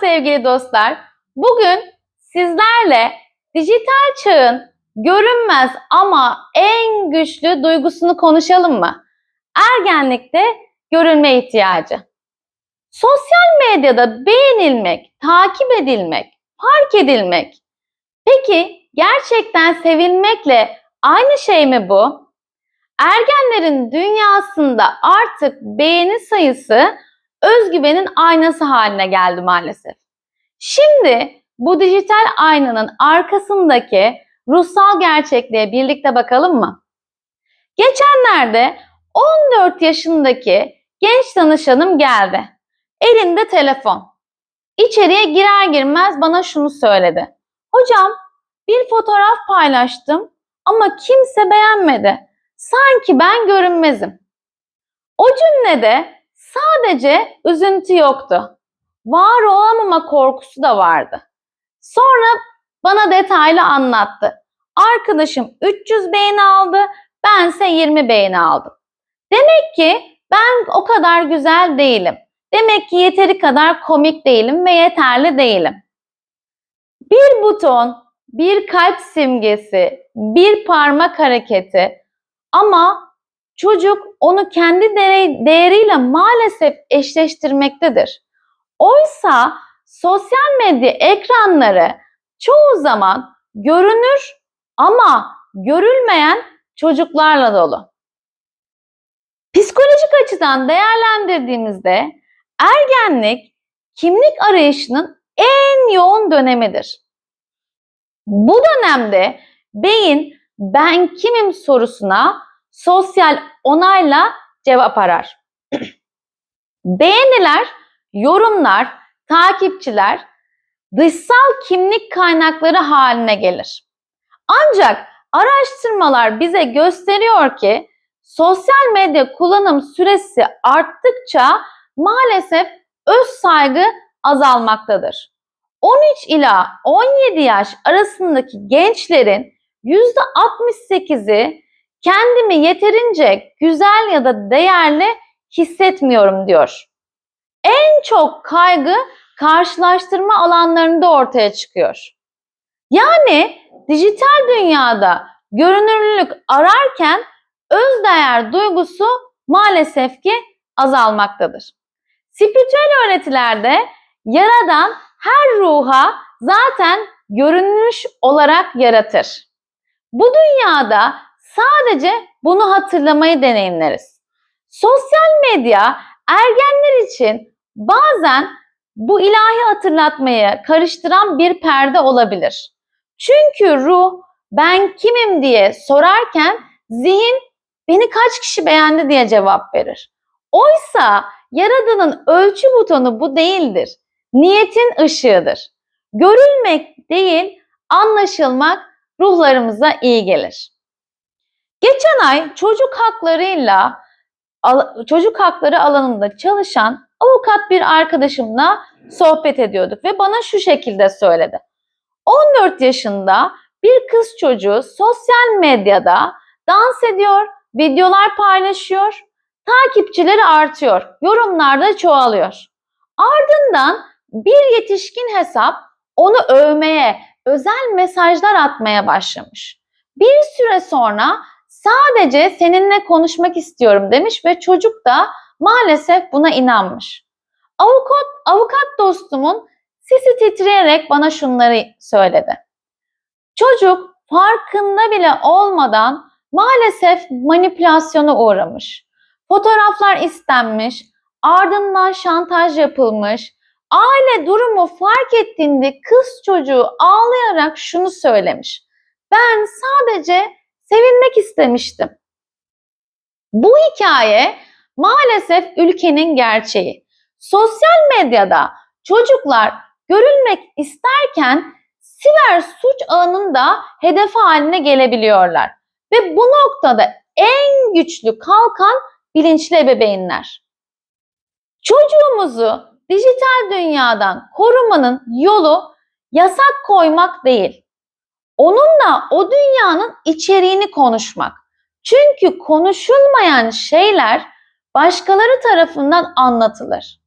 Sevgili dostlar. Bugün sizlerle dijital çağın görünmez ama en güçlü duygusunu konuşalım mı? Ergenlikte görülme ihtiyacı. Sosyal medyada beğenilmek, takip edilmek, fark edilmek. Peki gerçekten sevilmekle aynı şey mi bu? Ergenlerin dünyasında artık beğeni sayısı özgüvenin aynası haline geldi maalesef. Şimdi bu dijital aynanın arkasındaki ruhsal gerçekliğe birlikte bakalım mı? Geçenlerde 14 yaşındaki genç danışanım geldi. Elinde telefon. İçeriye girer girmez bana şunu söyledi. Hocam bir fotoğraf paylaştım ama kimse beğenmedi. Sanki ben görünmezim. O cümlede sadece üzüntü yoktu. Var olamama korkusu da vardı. Sonra bana detaylı anlattı. Arkadaşım 300 beğeni aldı, bense 20 beğeni aldım. Demek ki ben o kadar güzel değilim. Demek ki yeteri kadar komik değilim ve yeterli değilim. Bir buton, bir kalp simgesi, bir parmak hareketi ama çocuk onu kendi değeri- değeriyle maalesef eşleştirmektedir. Oysa sosyal medya ekranları çoğu zaman görünür ama görülmeyen çocuklarla dolu. Psikolojik açıdan değerlendirdiğimizde ergenlik kimlik arayışının en yoğun dönemidir. Bu dönemde beyin ben kimim sorusuna sosyal onayla cevap arar. Beğeniler, yorumlar, takipçiler dışsal kimlik kaynakları haline gelir. Ancak araştırmalar bize gösteriyor ki sosyal medya kullanım süresi arttıkça maalesef öz saygı azalmaktadır. 13 ila 17 yaş arasındaki gençlerin %68'i kendimi yeterince güzel ya da değerli hissetmiyorum diyor. En çok kaygı karşılaştırma alanlarında ortaya çıkıyor. Yani dijital dünyada görünürlülük ararken özdeğer duygusu maalesef ki azalmaktadır. Spiritüel öğretilerde yaradan her ruha zaten görünmüş olarak yaratır. Bu dünyada sadece bunu hatırlamayı deneyimleriz. Sosyal medya ergenler için bazen bu ilahi hatırlatmayı karıştıran bir perde olabilir. Çünkü ruh ben kimim diye sorarken zihin beni kaç kişi beğendi diye cevap verir. Oysa Yaradan'ın ölçü butonu bu değildir. Niyetin ışığıdır. Görülmek değil, anlaşılmak ruhlarımıza iyi gelir. Geçen ay çocuk haklarıyla çocuk hakları alanında çalışan avukat bir arkadaşımla sohbet ediyorduk ve bana şu şekilde söyledi. 14 yaşında bir kız çocuğu sosyal medyada dans ediyor, videolar paylaşıyor, takipçileri artıyor, yorumlar da çoğalıyor. Ardından bir yetişkin hesap onu övmeye, özel mesajlar atmaya başlamış. Bir süre sonra sadece seninle konuşmak istiyorum demiş ve çocuk da maalesef buna inanmış. Avukat, avukat dostumun sesi titreyerek bana şunları söyledi. Çocuk farkında bile olmadan maalesef manipülasyona uğramış. Fotoğraflar istenmiş, ardından şantaj yapılmış. Aile durumu fark ettiğinde kız çocuğu ağlayarak şunu söylemiş. Ben sadece sevilmek istemiştim. Bu hikaye maalesef ülkenin gerçeği. Sosyal medyada çocuklar görülmek isterken siber suç ağının da hedefi haline gelebiliyorlar. Ve bu noktada en güçlü kalkan bilinçli ebeveynler. Çocuğumuzu dijital dünyadan korumanın yolu yasak koymak değil. Onunla o dünyanın içeriğini konuşmak. Çünkü konuşulmayan şeyler başkaları tarafından anlatılır.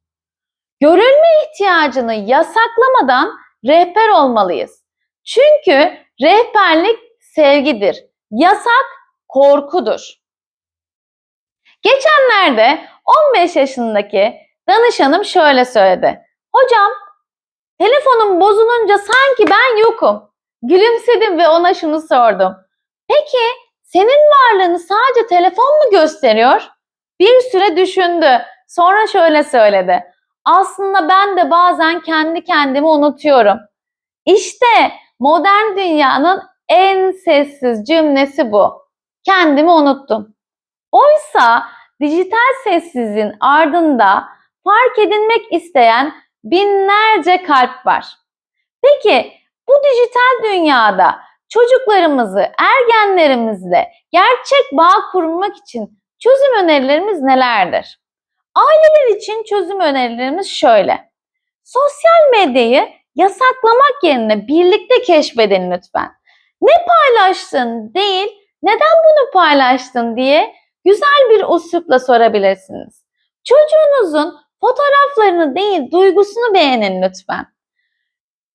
Görülme ihtiyacını yasaklamadan rehber olmalıyız. Çünkü rehberlik sevgidir. Yasak korkudur. Geçenlerde 15 yaşındaki danışanım şöyle söyledi. Hocam telefonum bozulunca sanki ben yokum. Gülümsedim ve ona şunu sordum. Peki senin varlığını sadece telefon mu gösteriyor? Bir süre düşündü. Sonra şöyle söyledi. Aslında ben de bazen kendi kendimi unutuyorum. İşte modern dünyanın en sessiz cümlesi bu. Kendimi unuttum. Oysa dijital sessizliğin ardında fark edilmek isteyen binlerce kalp var. Peki bu dijital dünyada çocuklarımızı, ergenlerimizle gerçek bağ kurmak için çözüm önerilerimiz nelerdir? Aileler için çözüm önerilerimiz şöyle. Sosyal medyayı yasaklamak yerine birlikte keşfedin lütfen. Ne paylaştın değil, neden bunu paylaştın diye güzel bir uslupla sorabilirsiniz. Çocuğunuzun fotoğraflarını değil, duygusunu beğenin lütfen.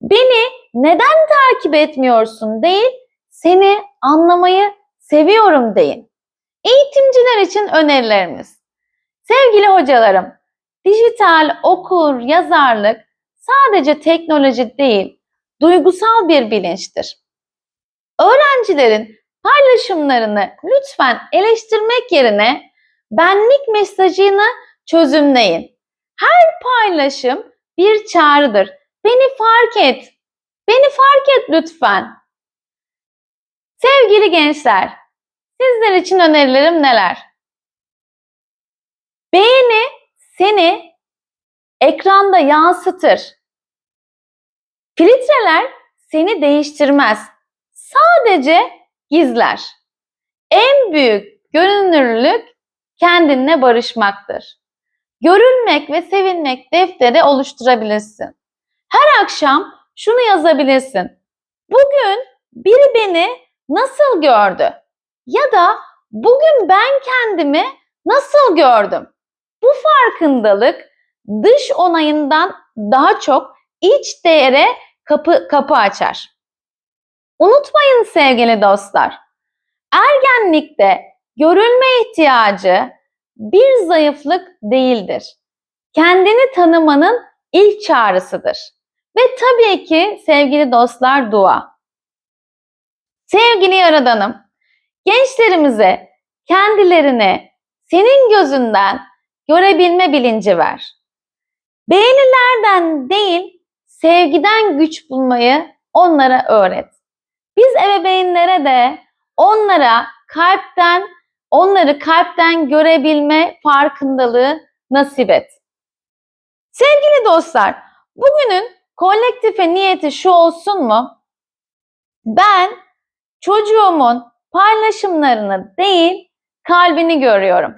Beni neden takip etmiyorsun değil, seni anlamayı seviyorum deyin. Eğitimciler için önerilerimiz. Sevgili hocalarım, dijital okur, yazarlık sadece teknoloji değil, duygusal bir bilinçtir. Öğrencilerin paylaşımlarını lütfen eleştirmek yerine benlik mesajını çözümleyin. Her paylaşım bir çağrıdır. Beni fark et. Beni fark et lütfen. Sevgili gençler, sizler için önerilerim neler? Beğeni seni ekranda yansıtır. Filtreler seni değiştirmez. Sadece gizler. En büyük görünürlük kendinle barışmaktır. Görülmek ve sevilmek defteri oluşturabilirsin. Her akşam şunu yazabilirsin. Bugün biri beni nasıl gördü? Ya da bugün ben kendimi nasıl gördüm? Bu farkındalık dış onayından daha çok iç değere kapı kapı açar. Unutmayın sevgili dostlar. Ergenlikte görülme ihtiyacı bir zayıflık değildir. Kendini tanımanın ilk çağrısıdır. Ve tabii ki sevgili dostlar dua. Sevgili Yaradanım, gençlerimize kendilerini senin gözünden görebilme bilinci ver. Beğenilerden değil, sevgiden güç bulmayı onlara öğret. Biz ebeveynlere de onlara kalpten, onları kalpten görebilme farkındalığı nasip et. Sevgili dostlar, bugünün kolektife niyeti şu olsun mu? Ben çocuğumun paylaşımlarını değil, kalbini görüyorum.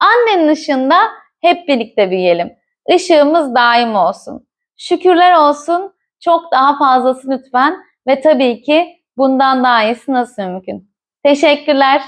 Annenin ışığında hep birlikte büyüyelim. Işığımız daim olsun. Şükürler olsun. Çok daha fazlası lütfen ve tabii ki bundan daha iyisi nasıl mümkün? Teşekkürler.